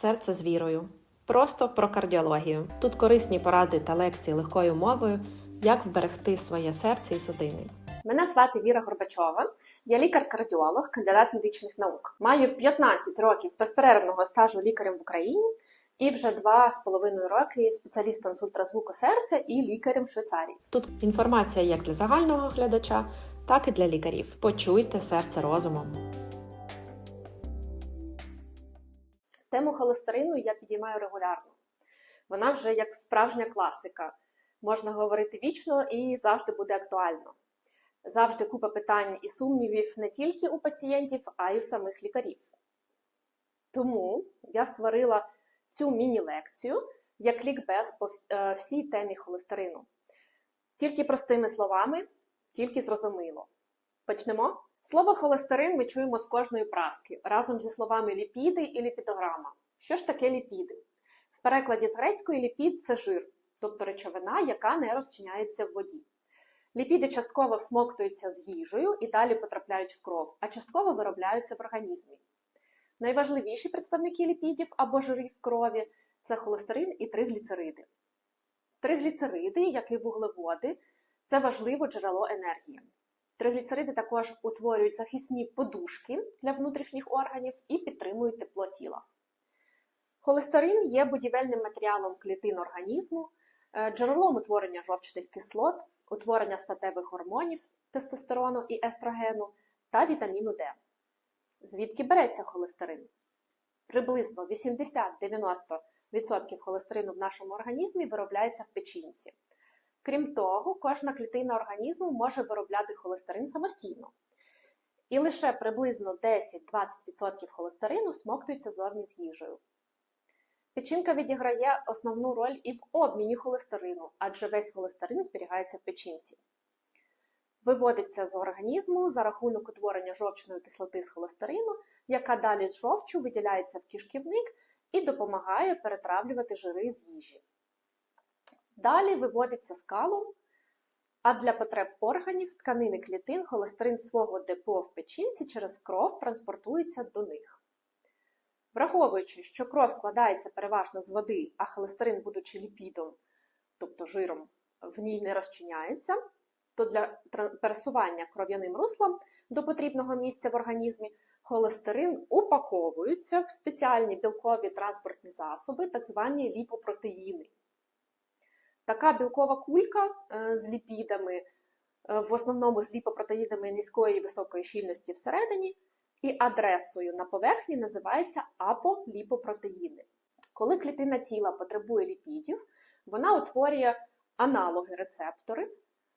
Серце з вірою. Просто про кардіологію. Тут корисні поради та лекції легкою мовою, як вберегти своє серце і судини. Мене звати Віра Горбачова. Я лікар-кардіолог, кандидат медичних наук. Маю 15 років безперервного стажу лікарем в Україні і вже два з половиною роки спеціалістом з ультразвуку серця і лікарем в Швейцарії. Тут інформація як для загального глядача, так і для лікарів. Почуйте серце розумом. Тему холестерину я підіймаю регулярно. Вона вже як справжня класика. Можна говорити вічно і завжди буде актуально. Завжди купа питань і сумнівів не тільки у пацієнтів, а й у самих лікарів. Тому я створила цю міні-лекцію як лікбез по е, всій темі холестерину. Тільки простими словами, тільки зрозуміло. Почнемо? Слово холестерин ми чуємо з кожної праски разом зі словами ліпіди і ліпідограма. Що ж таке ліпіди? В перекладі з грецької ліпід це жир, тобто речовина, яка не розчиняється в воді. Ліпіди частково всмоктуються з їжею і далі потрапляють в кров, а частково виробляються в організмі. Найважливіші представники ліпідів або жирів крові це холестерин і тригліцериди. Тригліцериди, як і вуглеводи, це важливе джерело енергії. Тригліцериди також утворюють захисні подушки для внутрішніх органів і підтримують тепло тіла. Холестерин є будівельним матеріалом клітин організму, е, джерелом утворення жовчних кислот, утворення статевих гормонів тестостерону і естрогену та вітаміну Д. Звідки береться холестерин? Приблизно 80-90% холестерину в нашому організмі виробляється в печінці. Крім того, кожна клітина організму може виробляти холестерин самостійно. І лише приблизно 10-20% холестерину всмоктується зовні з їжею. Печінка відіграє основну роль і в обміні холестерину, адже весь холестерин зберігається в печінці. Виводиться з організму за рахунок утворення жовчної кислоти з холестерину, яка далі з жовчу виділяється в кишківник і допомагає перетравлювати жири з їжі. Далі виводиться скалом, а для потреб органів, тканини клітин холестерин свого депо в печінці через кров транспортується до них. Враховуючи, що кров складається переважно з води, а холестерин, будучи ліпідом, тобто жиром, в ній не розчиняється, то для пересування кров'яним руслом до потрібного місця в організмі холестерин упаковується в спеціальні білкові транспортні засоби, так звані ліпопротеїни. Така білкова кулька е, з ліпідами, е, в основному з ліпопротеїдами низької і високої щільності всередині, і адресою на поверхні називається аполіпопротеїни. Коли клітина тіла потребує ліпідів, вона утворює аналоги рецептори,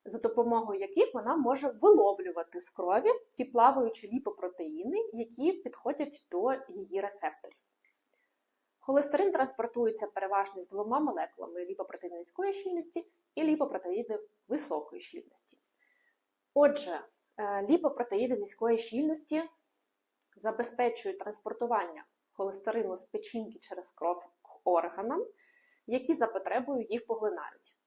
за допомогою яких вона може виловлювати з крові ті плаваючі ліпопротеїни, які підходять до її рецепторів. Холестерин транспортується переважно з двома молекулами ліпопротеїни низької щільності і ліпопротеїни високої щільності. Отже, е, ліпопротеїни низької щільності забезпечують транспортування холестерину з печінки через кров к органам, які за потребою їх поглинають.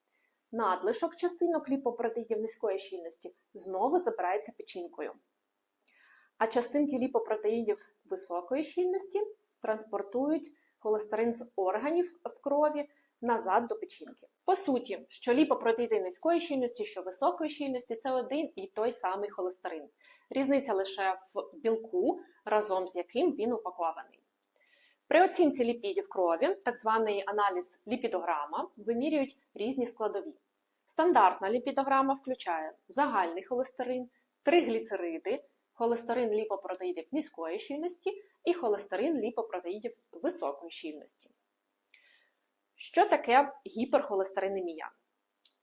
Надлишок частинок ліпопротеїдів низької щільності знову забирається печінкою. А частинки ліпопротеїдів високої щільності транспортують холестерин з органів в крові назад до печінки. По суті, що ліпопротеїди низької щільності, що високої щільності це один і той самий холестерин. Різниця лише в білку, разом з яким він упакований. При оцінці ліпідів крові, так званий аналіз ліпідограма, вимірюють різні складові. Стандартна ліпідограма включає загальний холестерин, тригліцериди, холестерин ліпопротеїдів низької щільності і холестерин ліпопротеїдів високої щільності. Що таке гіперхолестеринемія?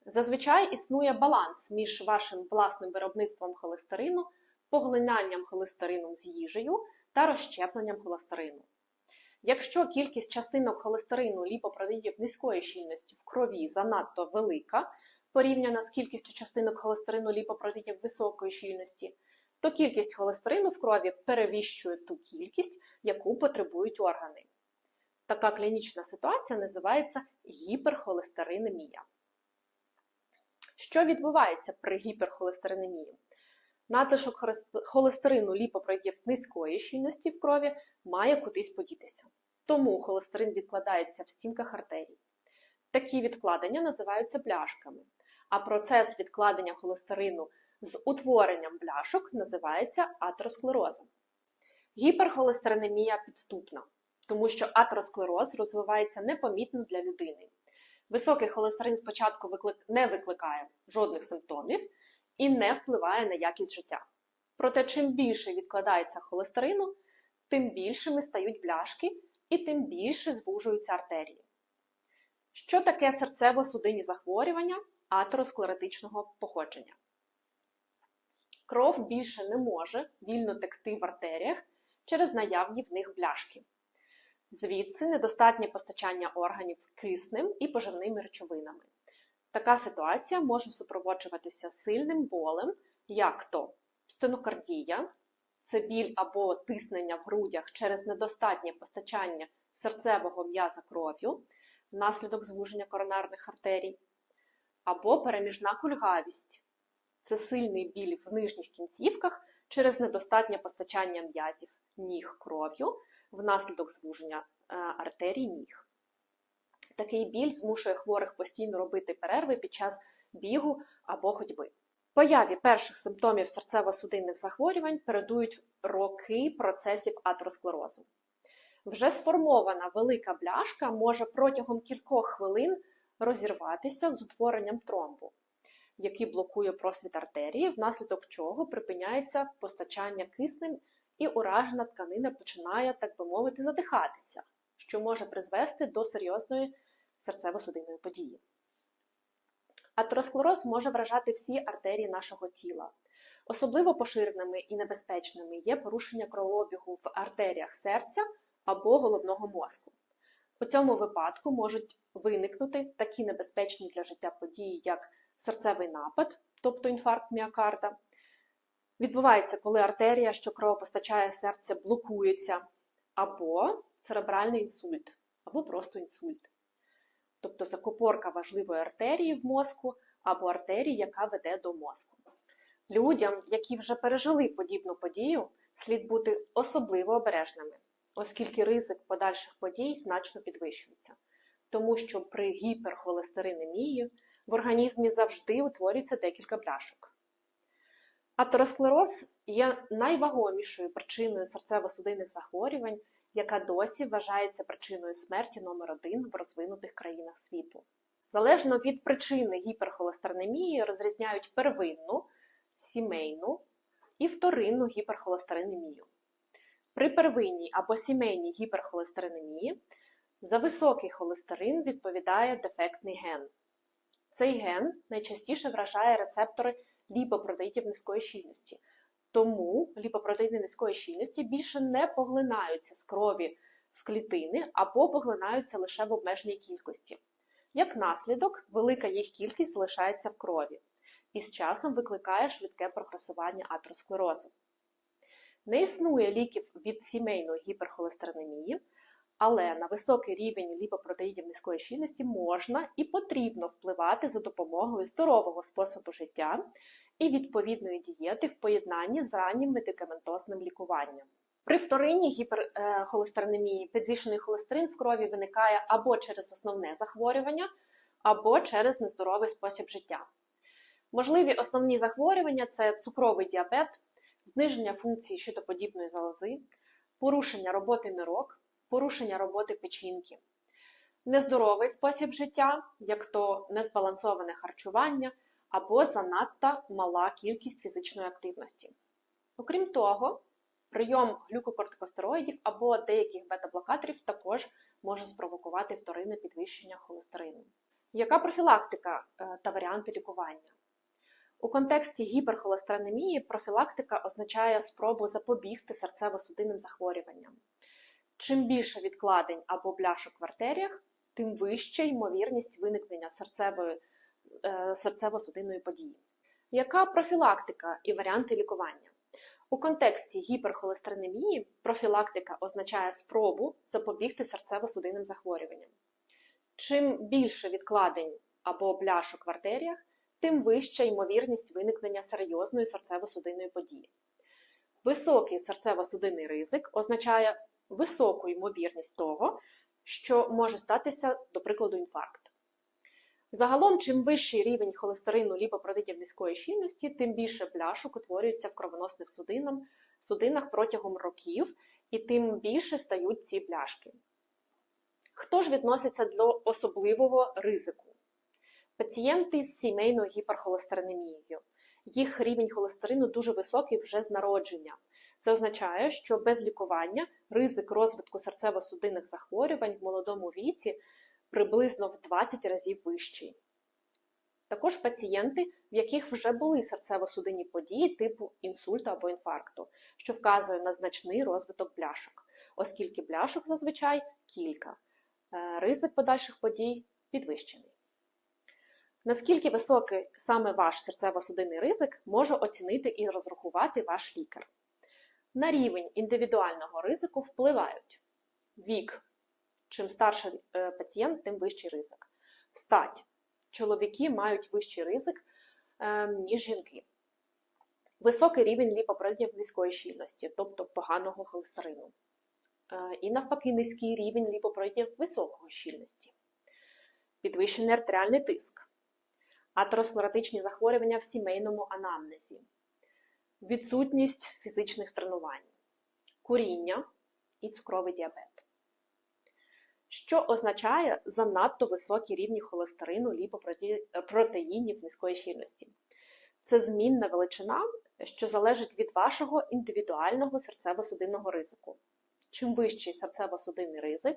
Зазвичай існує баланс між вашим власним виробництвом холестерину, поглинанням холестерину з їжею та розщепленням холестерину. Якщо кількість частинок холестерину ліпопротеїдів низької щільності в крові занадто велика, порівняно з кількістю частинок холестерину ліпопротеїдів високої щільності, то кількість холестерину в крові перевищує ту кількість, яку потребують органи. Така клінічна ситуація називається гіперхолестеринемія. Що відбувається при гіперхолестеринемії? Надлишок холестерину ліпопротеїдів низької щільності в крові має кудись подітися. тому холестерин відкладається в стінках артерій. Такі відкладення називаються бляшками, а процес відкладення холестерину з утворенням бляшок називається атеросклерозом. Гіперхолестеринемія підступна, тому що атеросклероз розвивається непомітно для людини. Високий холестерин спочатку виклик... не викликає жодних симптомів і не впливає на якість життя. Проте, чим більше відкладається холестерину, тим більшими стають бляшки і тим більше звужуються артерії. Що таке серцево-судинні захворювання атеросклеротичного походження? Кров більше не може вільно текти в артеріях через наявні в них бляшки. Звідси недостатнє постачання органів киснем і поживними речовинами. Така ситуація може супроводжуватися сильним болем, як то стенокардія, це біль або тиснення в грудях через недостатнє постачання серцевого м'яза кров'ю внаслідок звуження коронарних артерій, або переміжна кульгавість це сильний біль в нижніх кінцівках через недостатнє постачання м'язів ніг кров'ю внаслідок звуження е, артерій ніг. Такий біль змушує хворих постійно робити перерви під час бігу або ходьби. Появі перших симптомів серцево-судинних захворювань передують роки процесів атеросклерозу. Вже сформована велика бляшка може протягом кількох хвилин розірватися з утворенням тромбу, який блокує просвіт артерії, внаслідок чого припиняється постачання киснем і уражена тканина починає, так би мовити, задихатися, що може призвести до серйозної серцево-судинної події. Атеросклероз може вражати всі артерії нашого тіла. Особливо поширеними і небезпечними є порушення кровообігу в артеріях серця або головного мозку. У цьому випадку можуть виникнути такі небезпечні для життя події, як серцевий напад, тобто інфаркт міокарда. Відбувається, коли артерія, що кровопостачає серце, блокується, або церебральний інсульт, або просто інсульт. Тобто закупорка важливої артерії в мозку або артерії, яка веде до мозку. Людям, які вже пережили подібну подію, слід бути особливо обережними, оскільки ризик подальших подій значно підвищується, тому що при гіперхолестеринемії в організмі завжди утворюється декілька бляшок. Атеросклероз є найвагомішою причиною серцево-судинних захворювань, яка досі вважається причиною смерті номер один в розвинутих країнах світу. Залежно від причини гіперхолестеринемії розрізняють первинну, сімейну і вторинну гіперхолестеринемію. При первинній або сімейній гіперхолестеринемії за високий холестерин відповідає дефектний ген. Цей ген найчастіше вражає рецептори ліпопротеїдів низької щільності, тому ліпопротеїди низької щільності більше не поглинаються з крові в клітини або поглинаються лише в обмеженій кількості. Як наслідок, велика їх кількість залишається в крові і з часом викликає швидке прогресування атеросклерозу. Не існує ліків від сімейної гіперхолестеринемії, але на високий рівень ліпопротеїдів низької щільності можна і потрібно впливати за допомогою здорового способу життя і відповідної дієти в поєднанні з раннім медикаментозним лікуванням. При вторинній гіперхолестеринемії підвищений холестерин в крові виникає або через основне захворювання, або через нездоровий спосіб життя. Можливі основні захворювання це цукровий діабет, зниження функції щитоподібної залози, порушення роботи нирок, порушення роботи печінки, нездоровий спосіб життя, як то незбалансоване харчування або занадто мала кількість фізичної активності. Окрім того, прийом глюкокортикостероїдів або деяких бета-блокаторів також може спровокувати вторинне підвищення холестерину. Яка профілактика е, та варіанти лікування? У контексті гіперхолестеринемії профілактика означає спробу запобігти серцево-судинним захворюванням. Чим більше відкладень або бляшок в артеріях, тим вища ймовірність виникнення серцевої, е, серцево-судинної події. Яка профілактика і варіанти лікування? У контексті гіперхолестеринемії профілактика означає спробу запобігти серцево-судинним захворюванням. Чим більше відкладень або бляшок в артеріях, тим вища ймовірність виникнення серйозної серцево-судинної події. Високий серцево-судинний ризик означає високу ймовірність того, що може статися, до прикладу, інфаркт. Загалом, чим вищий рівень холестерину ліпопротидів низької щільності, тим більше пляшок утворюється в кровоносних судинах, судинах протягом років, і тим більше стають ці пляшки. Хто ж відноситься до особливого ризику? Пацієнти з сімейною гіперхолестеринемією. Їх рівень холестерину дуже високий вже з народження. Це означає, що без лікування ризик розвитку серцево-судинних захворювань в молодому віці приблизно в 20 разів вищий. Також пацієнти, в яких вже були серцево-судинні події типу інсульту або інфаркту, що вказує на значний розвиток бляшок, оскільки бляшок зазвичай кілька. Е, Ризик подальших подій підвищений. Наскільки високий саме ваш серцево-судинний ризик може оцінити і розрахувати ваш лікар? На рівень індивідуального ризику впливають вік. Чим старший е, пацієнт, тим вищий ризик. Стать. Чоловіки мають вищий ризик, е, ніж жінки. Високий рівень ліпопротидів низької щільності, тобто поганого холестерину. Е, І навпаки, низький рівень ліпопротидів високої щільності. Підвищений артеріальний тиск. Атеросклеротичні захворювання в сімейному анамнезі. Відсутність фізичних тренувань. Куріння і цукровий діабет що означає занадто високі рівні холестерину ліпопротеїнів низької щільності. Це змінна величина, що залежить від вашого індивідуального серцево-судинного ризику. Чим вищий серцево-судинний ризик,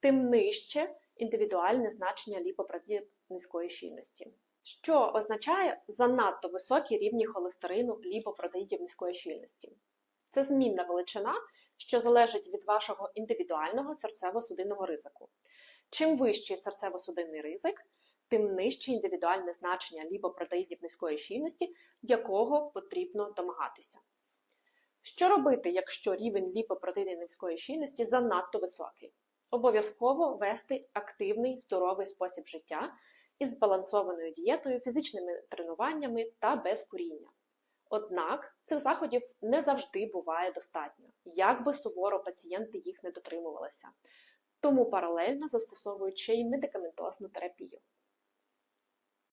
тим нижче індивідуальне значення ліпопротеїнів низької щільності. Що означає занадто високі рівні холестерину ліпопротеїдів низької щільності? Це змінна величина, що залежить від вашого індивідуального серцево-судинного ризику. Чим вищий серцево-судинний ризик, тим нижче індивідуальне значення ліпопротеїдів низької щільності, якого потрібно домагатися. Що робити, якщо рівень ліпопротеїдів низької щільності занадто високий? Обов'язково вести активний здоровий спосіб життя із збалансованою дієтою, фізичними тренуваннями та без куріння. Однак цих заходів не завжди буває достатньо, як би суворо пацієнти їх не дотримувалися, тому паралельно застосовують ще й медикаментозну терапію.